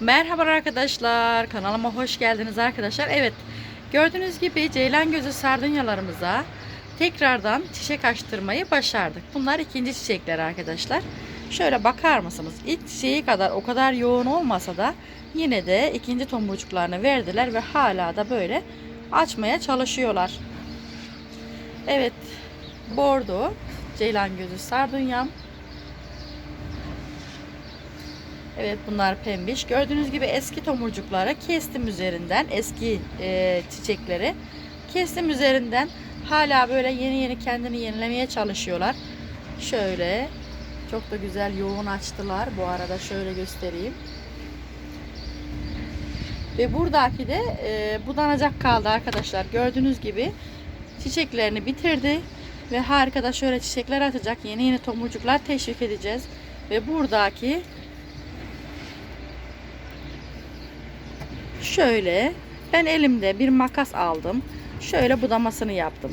Merhaba arkadaşlar. Kanalıma hoş geldiniz arkadaşlar. Evet. Gördüğünüz gibi ceylan gözü sardunyalarımıza tekrardan çiçek açtırmayı başardık. Bunlar ikinci çiçekler arkadaşlar. Şöyle bakar mısınız? İlk çiçeği kadar o kadar yoğun olmasa da yine de ikinci tomurcuklarını verdiler ve hala da böyle açmaya çalışıyorlar. Evet. Bordo ceylan gözü sardunyam. Evet bunlar pembiş. Gördüğünüz gibi eski tomurcukları kestim üzerinden. Eski e, çiçekleri kestim üzerinden. Hala böyle yeni yeni kendini yenilemeye çalışıyorlar. Şöyle çok da güzel yoğun açtılar. Bu arada şöyle göstereyim. Ve buradaki de e, budanacak kaldı arkadaşlar. Gördüğünüz gibi çiçeklerini bitirdi. Ve harika da şöyle çiçekler atacak. Yeni yeni tomurcuklar teşvik edeceğiz. Ve buradaki Şöyle ben elimde bir makas aldım. Şöyle budamasını yaptım.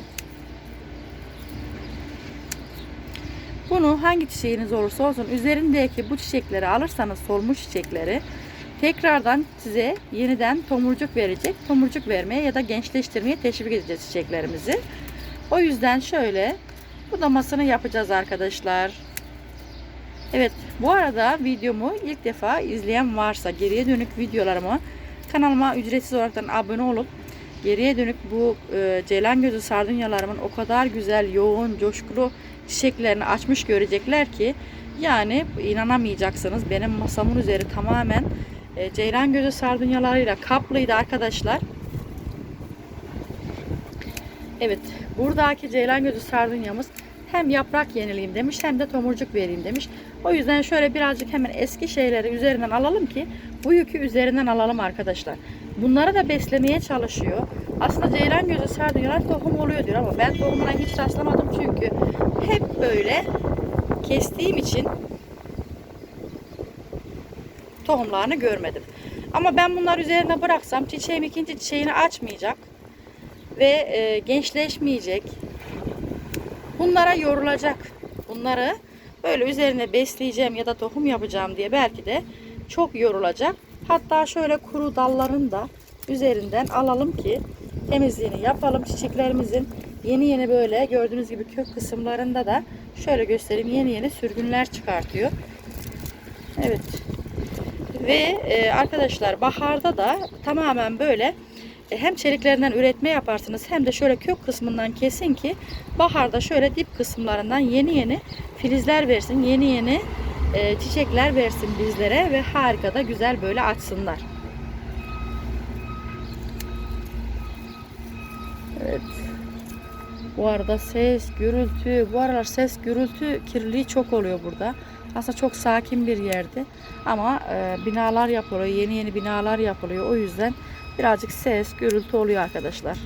Bunu hangi çiçeğiniz olursa olsun üzerindeki bu çiçekleri alırsanız solmuş çiçekleri tekrardan size yeniden tomurcuk verecek. Tomurcuk vermeye ya da gençleştirmeye teşvik edeceğiz çiçeklerimizi. O yüzden şöyle budamasını yapacağız arkadaşlar. Evet bu arada videomu ilk defa izleyen varsa geriye dönük videolarımı Kanalıma ücretsiz olarak abone olup geriye dönük bu e, ceylan gözü sardunyalarımın o kadar güzel, yoğun, coşkulu çiçeklerini açmış görecekler ki yani inanamayacaksınız. Benim masamın üzeri tamamen e, ceylan gözü sardunyalarıyla kaplıydı arkadaşlar. Evet, buradaki ceylan gözü sardunyamız hem yaprak yenileyim demiş hem de tomurcuk vereyim demiş. O yüzden şöyle birazcık hemen eski şeyleri üzerinden alalım ki bu yükü üzerinden alalım arkadaşlar. Bunları da beslemeye çalışıyor. Aslında ceylan gözü sardunyalar tohum oluyor diyor ama ben tohumuna hiç rastlamadım çünkü hep böyle kestiğim için tohumlarını görmedim. Ama ben bunları üzerine bıraksam çiçeğim ikinci çiçeğini açmayacak ve e, gençleşmeyecek. Bunlara yorulacak. Bunları böyle üzerine besleyeceğim ya da tohum yapacağım diye belki de çok yorulacak. Hatta şöyle kuru dalların da üzerinden alalım ki temizliğini yapalım. Çiçeklerimizin yeni yeni böyle gördüğünüz gibi kök kısımlarında da şöyle göstereyim yeni yeni sürgünler çıkartıyor. Evet. Ve e, arkadaşlar baharda da tamamen böyle hem çeliklerinden üretme yaparsınız hem de şöyle kök kısmından kesin ki baharda şöyle dip kısımlarından yeni yeni filizler versin. Yeni yeni e, çiçekler versin bizlere ve harika da güzel böyle açsınlar. Evet. Bu arada ses, gürültü, bu aralar ses, gürültü kirliliği çok oluyor burada. Aslında çok sakin bir yerdi. Ama e, binalar yapılıyor, yeni yeni binalar yapılıyor. O yüzden birazcık ses, gürültü oluyor arkadaşlar.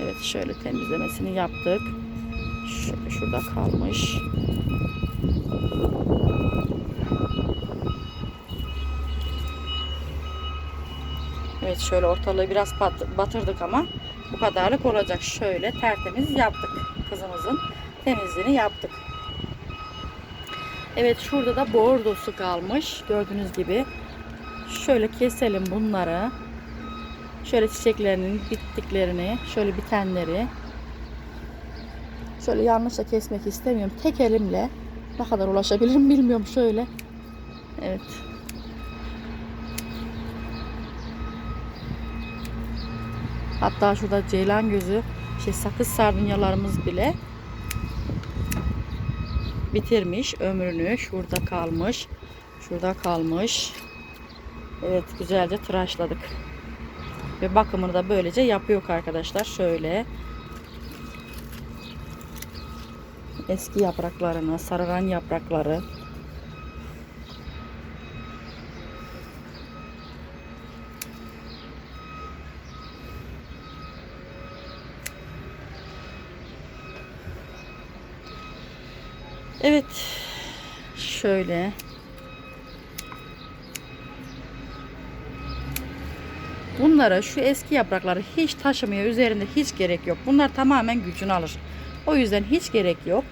Evet şöyle temizlemesini yaptık. Şöyle şurada kalmış. Evet şöyle ortalığı biraz bat- batırdık ama bu kadarlık olacak. Şöyle tertemiz yaptık. Kızımızın temizliğini yaptık. Evet şurada da bordosu kalmış. Gördüğünüz gibi. Şöyle keselim bunları. Şöyle çiçeklerinin bittiklerini, şöyle bitenleri. Şöyle yanlışla kesmek istemiyorum. Tek elimle ne kadar ulaşabilirim bilmiyorum şöyle. Evet. Hatta şurada ceylan gözü, şey sakız sardunyalarımız bile bitirmiş ömrünü. Şurada kalmış. Şurada kalmış. Evet güzelce tıraşladık. Ve bakımını da böylece yapıyor arkadaşlar. Şöyle eski yapraklarını, sararan yaprakları Evet. Şöyle. Bunlara şu eski yaprakları hiç taşımaya üzerinde hiç gerek yok. Bunlar tamamen gücünü alır. O yüzden hiç gerek yok.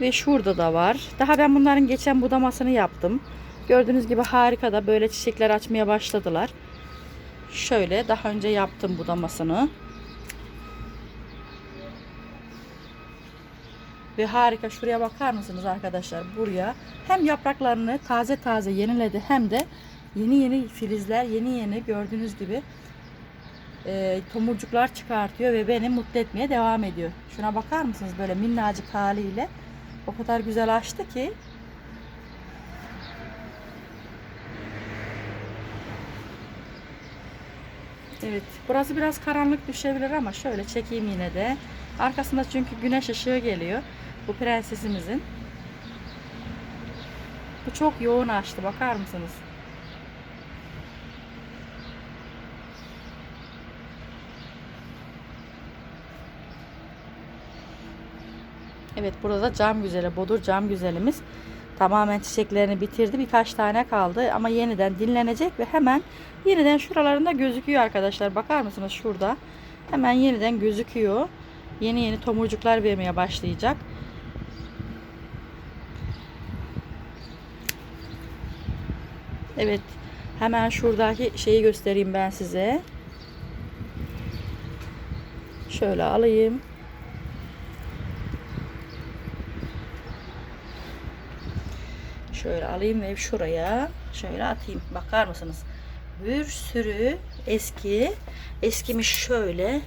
Ve şurada da var. Daha ben bunların geçen budamasını yaptım. Gördüğünüz gibi harika da böyle çiçekler açmaya başladılar. Şöyle daha önce yaptım budamasını. Ve harika şuraya bakar mısınız arkadaşlar buraya hem yapraklarını taze taze yeniledi hem de yeni yeni filizler yeni yeni gördüğünüz gibi e, tomurcuklar çıkartıyor ve beni mutlu etmeye devam ediyor. Şuna bakar mısınız böyle minnacık haliyle o kadar güzel açtı ki Evet, burası biraz karanlık düşebilir ama şöyle çekeyim yine de. Arkasında çünkü güneş ışığı geliyor. Bu prensesimizin. Bu çok yoğun açtı. Bakar mısınız? Evet burada da cam güzeli, bodur cam güzelimiz tamamen çiçeklerini bitirdi. Birkaç tane kaldı ama yeniden dinlenecek ve hemen yeniden şuralarında gözüküyor arkadaşlar. Bakar mısınız şurada? Hemen yeniden gözüküyor. Yeni yeni tomurcuklar vermeye başlayacak. Evet. Hemen şuradaki şeyi göstereyim ben size. Şöyle alayım. Şöyle alayım ve şuraya şöyle atayım. Bakar mısınız? Bir sürü eski eskimiş şöyle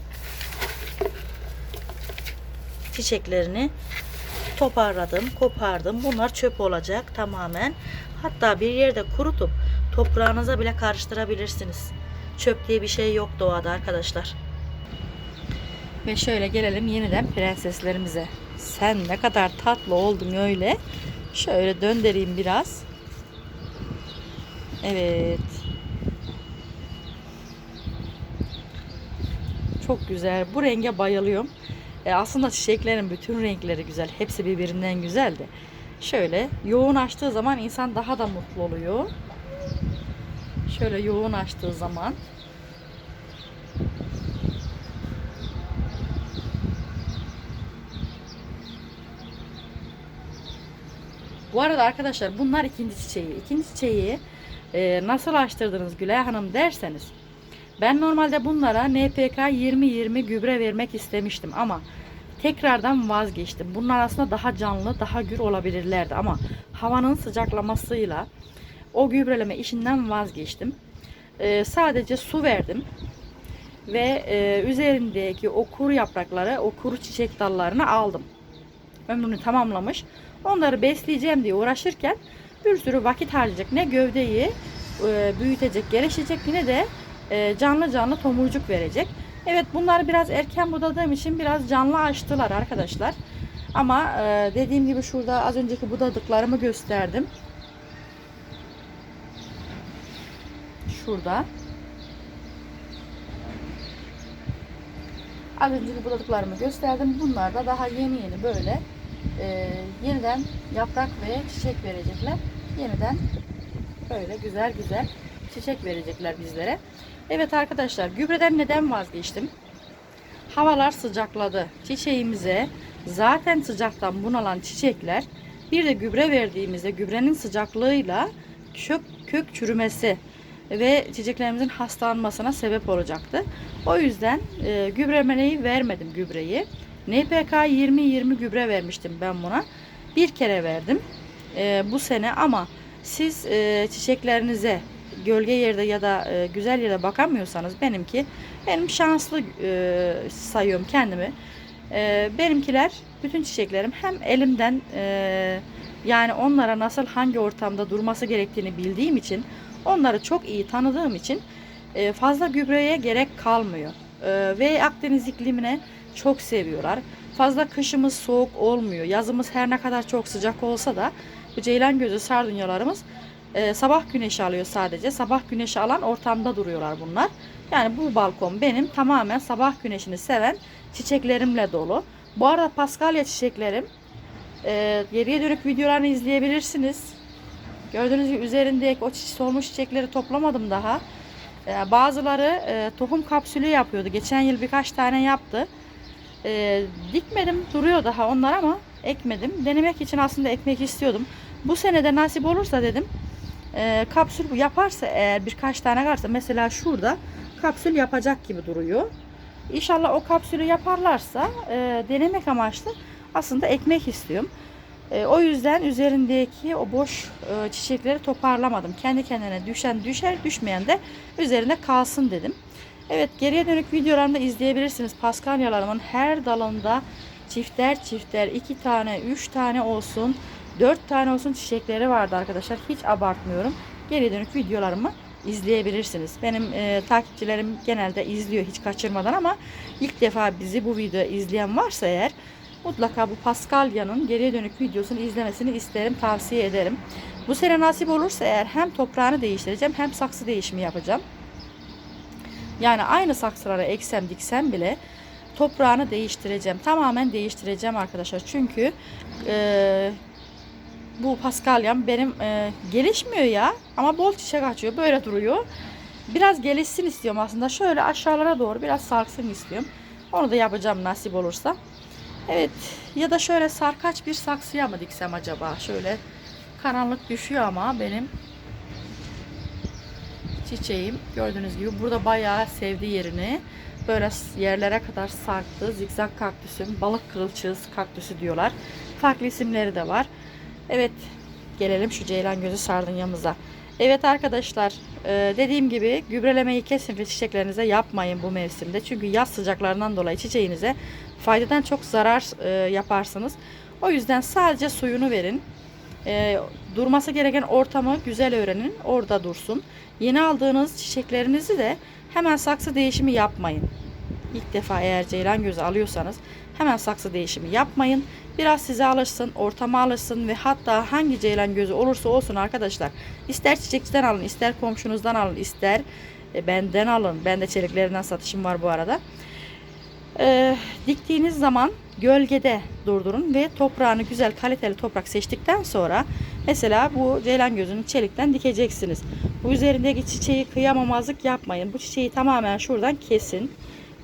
çiçeklerini toparladım, kopardım. Bunlar çöp olacak tamamen. Hatta bir yerde kurutup toprağınıza bile karıştırabilirsiniz. Çöp diye bir şey yok doğada arkadaşlar. Ve şöyle gelelim yeniden prenseslerimize. Sen ne kadar tatlı oldun öyle. Şöyle döndüreyim biraz. Evet. Çok güzel. Bu renge bayılıyorum. E, aslında çiçeklerin bütün renkleri güzel. Hepsi birbirinden güzeldi. Şöyle yoğun açtığı zaman insan daha da mutlu oluyor. Şöyle yoğun açtığı zaman. Bu arada arkadaşlar bunlar ikinci çiçeği. İkinci çiçeği e, nasıl açtırdınız Gülay Hanım derseniz. Ben normalde bunlara NPK 20-20 gübre vermek istemiştim ama tekrardan vazgeçtim. Bunlar aslında daha canlı, daha gür olabilirlerdi ama havanın sıcaklamasıyla o gübreleme işinden vazgeçtim. E, sadece su verdim ve e, üzerindeki o kuru yaprakları, o kuru çiçek dallarını aldım. Ömrünü tamamlamış. Onları besleyeceğim diye uğraşırken bir sürü vakit harcayacak. Ne gövdeyi e, büyütecek, gelişecek yine de e, canlı canlı tomurcuk verecek. Evet bunları biraz erken budadığım için biraz canlı açtılar arkadaşlar. Ama e, dediğim gibi şurada az önceki budadıklarımı gösterdim. Şurada. Az önceki budadıklarımı gösterdim. Bunlar da daha yeni yeni böyle e, yeniden yaprak ve çiçek verecekler. Yeniden böyle güzel güzel çiçek verecekler bizlere. Evet arkadaşlar gübreden neden vazgeçtim? Havalar sıcakladı. Çiçeğimize zaten sıcaktan bunalan çiçekler bir de gübre verdiğimizde gübrenin sıcaklığıyla kök, kök çürümesi ve çiçeklerimizin hastalanmasına sebep olacaktı. O yüzden e, gübremeleyi vermedim gübreyi. NPK 20-20 gübre vermiştim ben buna. Bir kere verdim e, bu sene ama siz e, çiçeklerinize gölge yerde ya da e, güzel yerde bakamıyorsanız benimki benim şanslı e, sayıyorum kendimi. E, benimkiler bütün çiçeklerim hem elimden e, yani onlara nasıl hangi ortamda durması gerektiğini bildiğim için onları çok iyi tanıdığım için e, fazla gübreye gerek kalmıyor. E, ve Akdeniz iklimine çok seviyorlar. Fazla kışımız soğuk olmuyor. Yazımız her ne kadar çok sıcak olsa da bu ceylan gözü sardunyalarımız e, sabah güneşi alıyor sadece. Sabah güneşi alan ortamda duruyorlar bunlar. Yani bu balkon benim tamamen sabah güneşini seven çiçeklerimle dolu. Bu arada paskalya çiçeklerim e, geriye dönük videolarını izleyebilirsiniz. Gördüğünüz gibi üzerindeki o solmuş çiçekleri toplamadım daha. E, bazıları e, tohum kapsülü yapıyordu. Geçen yıl birkaç tane yaptı. E, dikmedim duruyor daha onlar ama ekmedim. Denemek için aslında ekmek istiyordum. Bu sene de nasip olursa dedim e, kapsül yaparsa eğer birkaç tane varsa mesela şurada kapsül yapacak gibi duruyor. İnşallah o kapsülü yaparlarsa e, denemek amaçlı aslında ekmek istiyorum. E, o yüzden üzerindeki o boş e, çiçekleri toparlamadım. Kendi kendine düşen düşer, düşmeyen de üzerinde kalsın dedim. Evet geriye dönük videolarımda izleyebilirsiniz. Paskalyalarımın her dalında çifter çifter iki tane, üç tane olsun, dört tane olsun çiçekleri vardı arkadaşlar. Hiç abartmıyorum. Geriye dönük videolarımı izleyebilirsiniz. Benim e, takipçilerim genelde izliyor hiç kaçırmadan ama ilk defa bizi bu videoda izleyen varsa eğer mutlaka bu Paskalya'nın geriye dönük videosunu izlemesini isterim, tavsiye ederim. Bu sene nasip olursa eğer hem toprağını değiştireceğim hem saksı değişimi yapacağım. Yani aynı saksılara eksem diksem bile toprağını değiştireceğim. Tamamen değiştireceğim arkadaşlar. Çünkü e, bu paskalyam benim e, gelişmiyor ya. Ama bol çiçek açıyor. Böyle duruyor. Biraz gelişsin istiyorum aslında. Şöyle aşağılara doğru biraz sarksın istiyorum. Onu da yapacağım nasip olursa. Evet ya da şöyle sarkaç bir saksıya mı diksem acaba? Şöyle karanlık düşüyor ama benim çiçeğim gördüğünüz gibi burada bayağı sevdi yerini. Böyle yerlere kadar sarktı. Zigzag kaktüsüm, balık kılçız kaktüsü diyorlar. Farklı isimleri de var. Evet gelelim şu ceylan gözü sardunyamıza. Evet arkadaşlar e, dediğim gibi gübrelemeyi kesinlikle çiçeklerinize yapmayın bu mevsimde. Çünkü yaz sıcaklarından dolayı çiçeğinize faydadan çok zarar e, yaparsınız. O yüzden sadece suyunu verin. E, durması gereken ortamı güzel öğrenin. Orada dursun. Yeni aldığınız çiçeklerinizi de hemen saksı değişimi yapmayın. İlk defa eğer ceylan gözü alıyorsanız hemen saksı değişimi yapmayın. Biraz size alışsın, ortama alışsın ve hatta hangi ceylan gözü olursa olsun arkadaşlar. ister çiçekçiden alın, ister komşunuzdan alın, ister e, benden alın. Ben de çeliklerinden satışım var bu arada. Ee, diktiğiniz zaman gölgede durdurun ve toprağını güzel kaliteli toprak seçtikten sonra mesela bu ceylan gözünü çelikten dikeceksiniz. Bu üzerindeki çiçeği kıyamamazlık yapmayın. Bu çiçeği tamamen şuradan kesin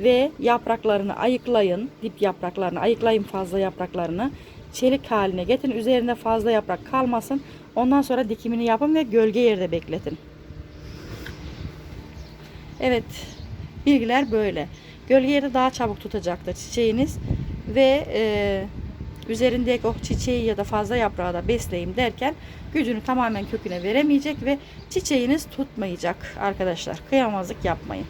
ve yapraklarını ayıklayın. Dip yapraklarını ayıklayın fazla yapraklarını. Çelik haline getirin. Üzerinde fazla yaprak kalmasın. Ondan sonra dikimini yapın ve gölge yerde bekletin. Evet. Bilgiler böyle. Gölge yerde daha çabuk tutacaktır çiçeğiniz. Ve e, üzerindeki o çiçeği ya da fazla yaprağı da besleyeyim derken gücünü tamamen köküne veremeyecek ve çiçeğiniz tutmayacak arkadaşlar. Kıyamazlık yapmayın.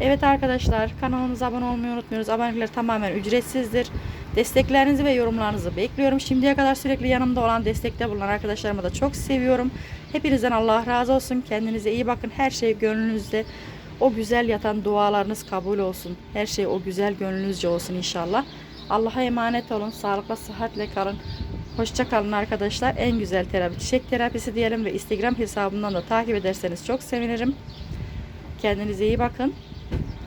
Evet arkadaşlar kanalımıza abone olmayı unutmuyoruz. Abonelikler tamamen ücretsizdir. Desteklerinizi ve yorumlarınızı bekliyorum. Şimdiye kadar sürekli yanımda olan destekte bulunan arkadaşlarımı da çok seviyorum. Hepinizden Allah razı olsun. Kendinize iyi bakın. Her şey gönlünüzde. O güzel yatan dualarınız kabul olsun. Her şey o güzel gönlünüzce olsun inşallah. Allah'a emanet olun. Sağlıkla, sıhhatle kalın. Hoşça kalın arkadaşlar. En güzel terapi çiçek terapisi diyelim ve Instagram hesabımdan da takip ederseniz çok sevinirim. Kendinize iyi bakın.